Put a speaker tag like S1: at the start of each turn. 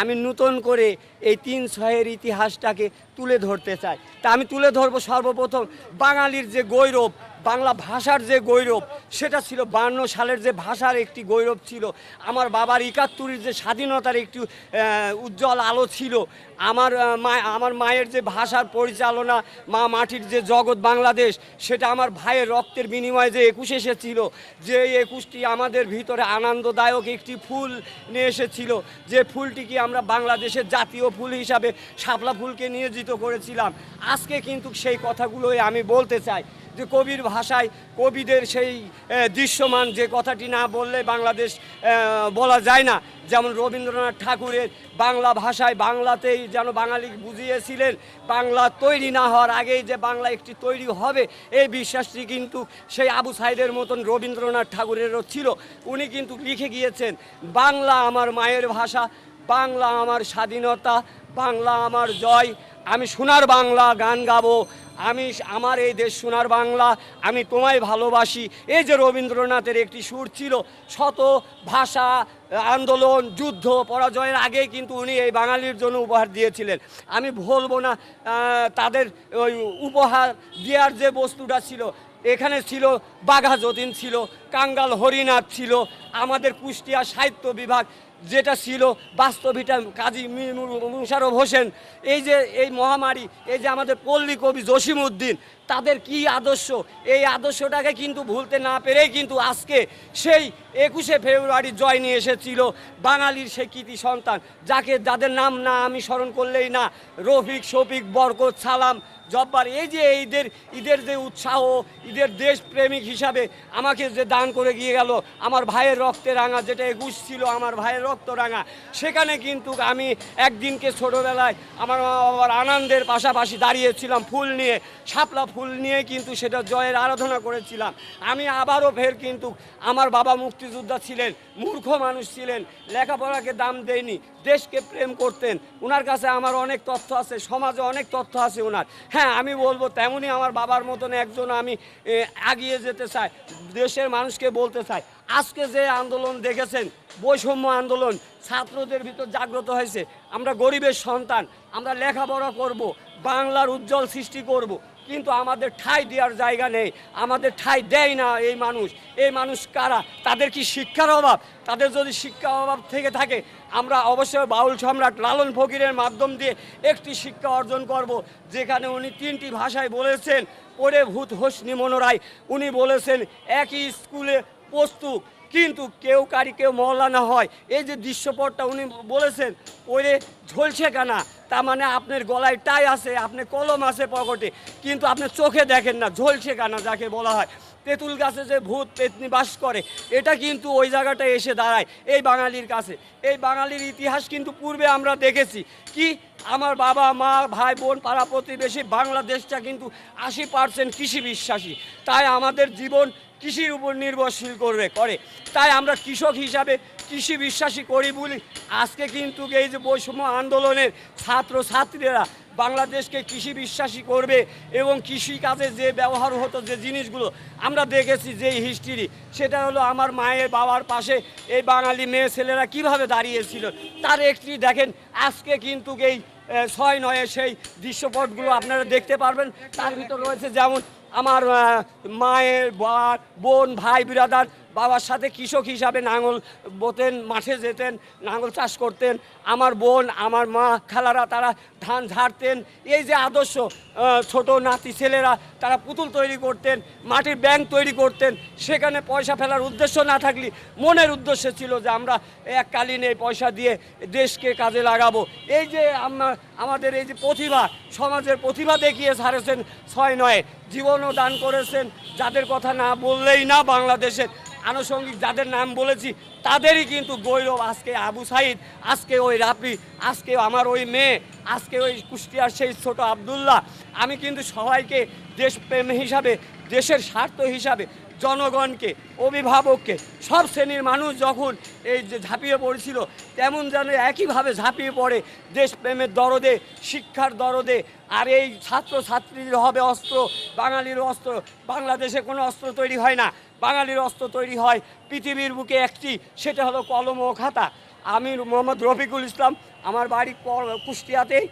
S1: আমি নূতন করে এই তিন ছয়ের ইতিহাসটাকে তুলে ধরতে চাই। তা আমি তুলে ধরবো সর্বপ্রথম বাঙালির যে গৌরব বাংলা ভাষার যে গৌরব, সেটা ছিল বান্ন সালের যে ভাষার একটি গৌরব ছিল। আমার বাবার একাত্তরের যে স্বাধীনতার একটি উজ্জ্বল আলো ছিল। আমার মা, আমার মায়ের যে ভাষার পরিচালনা, মা মাটির যে জগৎ বাংলাদেশ, সেটা আমার ভাইয়ের রক্তের বিনিময়ে যে একুশ এসেছিল, যে একুশটি আমাদের ভিতরে আনন্দদায়ক একটি ফুল নিয়ে এসেছিল। যে ফুলটিকে আমরা বাংলাদেশের জাতীয় ফুল হিসাবে শাপলা ফুলকে নিয়োজিত করেছিলাম। আজকে কিন্তু সেই কথাগুলোই আমি বলতে চাই। যে কবির ভাষায় কবিদের সেই দৃশ্যমান যে কথাটি না বললে বাংলাদেশ বলা যায় না। যেমন রবীন্দ্রনাথ ঠাকুরের বাংলা ভাষায় বাংলাতেই যেন বাঙালি বুঝিয়েছিলেন, বাংলা তৈরি না হওয়ার আগেই যে বাংলা একটি তৈরি হবে, এই বিশ্বাসটি কিন্তু সেই আবু সাইদের মতন রবীন্দ্রনাথ ঠাকুরেরও ছিল। উনি কিন্তু লিখে গিয়েছেন, বাংলা আমার মায়ের ভাষা, বাংলা আমার স্বাধীনতা, বাংলা আমার জয় আমি সোনার বাংলা, গান গাবো। আমি আমার এই দেশ সোনার বাংলা, আমি তোমায় ভালোবাসি। এই যে রবীন্দ্রনাথের একটি সুর ছিল, শত ভাষা, আন্দোলন, যুদ্ধ, পরাজয়ের আগে কিন্তু উনি এই বাঙালির জন্য উপহার দিয়েছিলেন। আমি বলব না তাদের ওই উপহার দেওয়ার যে বস্তুটা ছিল, এখানে ছিল, বাঘা যতীন ছিল, কাঙ্গাল হরিনাথ ছিল, আমাদের কুষ্টিয়া সাহিত্য বিভাগ যেটা ছিল বাস্তবিটা কাজী মুশারফ হোসেন, এই যে, এই মহামারী, এই যে আমাদের পল্লী কবি জসিম উদ্দিন, তাদের কি আদর্শ? এই আদর্শটাকে কিন্তু ভুলতে না পেরেই কিন্তু আজকে সেই একুশে ফেব্রুয়ারি জয় নিয়ে এসেছিল বাঙালির সে কৃতি সন্তান, যাকে, যাদের নাম না আমি স্মরণ করলেই না, রফিক, শফিক, বরকত, সালাম, জব্বার, এই যে ঈদের ঈদের যে উৎসাহ, ঈদের দেশপ্রেমিক হিসাবে আমাকে যে দান করে গিয়ে গেল, আমার ভাইয়ের রক্তে রাঙা যেটা একুশ ছিল, আমার ভাইয়ের রক্ত রাঙা সেখানে কিন্তু আমি একদিনকে ছোটোবেলায় আমার মা বাবার আনন্দের পাশাপাশি দাঁড়িয়েছিলাম ফুল নিয়ে শাপলা ফুল নিয়ে কিন্তু সেটা জয়ের আরাধনা করেছিলাম। আমি আবারও ফের কিন্তু আমার বাবা মুক্তিযোদ্ধা ছিলেন মূর্খ মানুষ ছিলেন লেখাপড়াকে দাম দেয়নি দেশকে প্রেম করতেন। ওনার কাছে আমার অনেক তথ্য আছে সমাজে অনেক তথ্য আছে ওনার হ্যাঁ আমি বলব তেমনই আমার বাবার মতন একজন আমি এ, এগিয়ে যেতে চাই দেশের মানুষকে বলতে চাই। আজকে যে আন্দোলন দেখেছেন বৈষম্য আন্দোলন ছাত্রদের ভিতর জাগ্রত হয়েছে। আমরা গরিবের সন্তান, আমরা লেখাপড়া করব, বাংলার উজ্জ্বল সৃষ্টি করব, কিন্তু আমাদের ঠাঁই দেওয়ার জায়গা নেই, আমাদের ঠাঁই দেয় না এই মানুষ। এই মানুষ কারা? তাদের কি শিক্ষার অভাব? তাদের যদি শিক্ষা অভাব থেকে থাকে, আমরা অবশ্যই বাউল সম্রাট লালন ফকিরের মাধ্যম দিয়ে একটি শিক্ষা অর্জন করব, যেখানে উনি তিনটি ভাষায় বলেছেন পরে ভূত হোসনি মনোরায়। উনি বলেছেন, একই স্কুলে প্রস্তুত কিন্তু কেউ কারি, কেউ মহলানা হয়। এই যে দৃশ্যপটটা উনি বলেছেন, ওরে ঝলছে কানা। তার মানে আপনার গলায় টাই আছে, আপনি কলম আছে পকটে, কিন্তু আপনি চোখে দেখেন না, ঝলছে কানা যাকে বলা হয়। তেঁতুল গাছে যে ভূত পেতনি বাস করে, এটা কিন্তু ওই জায়গাটা এসে দাঁড়ায়, এই বাঙালির কাছে। এই বাঙালির ইতিহাস কিন্তু পূর্বে আমরা দেখেছি। কি? আমার বাবা, মা, ভাই, বোন, পাড়া প্রতিবেশী, বাংলাদেশটা কিন্তু আশি পার্সেন্ট কৃষি বিশ্বাসী। তাই আমাদের জীবন কৃষির উপর নির্ভরশীল করবে করে। তাই আমরা কৃষক হিসাবে কৃষি বিশ্বাসী করি বলি। আজকে কিন্তু এই যে বৈষম্য আন্দোলনের ছাত্র ছাত্রীরা বাংলাদেশকে কৃষি বিশ্বাসী করবে এবং কৃষি কাজে যে ব্যবহার হতো, যে জিনিসগুলো আমরা দেখেছি, যে হিস্ট্রি সেটা হলো আমার মায়ের বাবার পাশে এই বাঙালি মেয়ে ছেলেরা কীভাবে দাঁড়িয়েছিল। তার একটি দেখেন, আজকে কিন্তু এই ছয় নয়ে সেই দৃশ্যপটগুলো আপনারা দেখতে পারবেন। তার ভিতর রয়েছে যেমন আমার মায়ের বোন, ভাই, বিরাদার বাবার সাথে কৃষক হিসাবে নাঙল বোতেন, মাঠে যেতেন, নাঙল চাষ করতেন। আমার বোন, আমার মা, খালারা তারা ধান ঝাড়তেন। এই যে আদর্শ ছোট নাতি ছেলেরা তারা পুতুল তৈরি করতেন, মাটির ব্যাংক তৈরি করতেন। সেখানে পয়সা ফেলার উদ্দেশ্য না থাকলে মনের উদ্দেশ্য ছিল যে আমরা এককালীন এই পয়সা দিয়ে দেশকে কাজে লাগাবো। এই যে আমরা আমাদের এই যে প্রতিভা, সমাজের প্রতিভা দেখিয়ে ছাড়েছেন ছয় নয়। জীবনও দান করেছেন, যাদের কথা না বললেই না বাংলাদেশের। আনুষঙ্গিক যাদের নাম বলেছি, তাদেরই কিন্তু গৌরব আজকে আবু সাইদ, আজকে ওই রাফি, আজকে আমার ওই মেয়ে, আজকে ওই কুষ্টিয়ার সেই ছোট আবদুল্লাহ। আমি কিন্তু সবাইকে দেশপ্রেম হিসাবে দেশের স্বার্থ হিসাবে জনগণকে, অভিভাবককে, সব শ্রেণির মানুষ যখন এই যে ঝাঁপিয়ে পড়েছিল, তেমন যেন একইভাবে ঝাঁপিয়ে পড়ে দেশপ্রেমের দরদে, শিক্ষার দরদে। আর এই ছাত্র হবে অস্ত্র, বাঙালির অস্ত্র। বাংলাদেশে কোনো অস্ত্র তৈরি হয় না। বাঙালির অস্ত্র তৈরি হয় পৃথিবীর বুকে একটি, সেটা হলো কলম ও খাতা। আমি মোহাম্মদ রফিকুল ইসলাম, আমার বাড়ি কুষ্টিয়াতেই।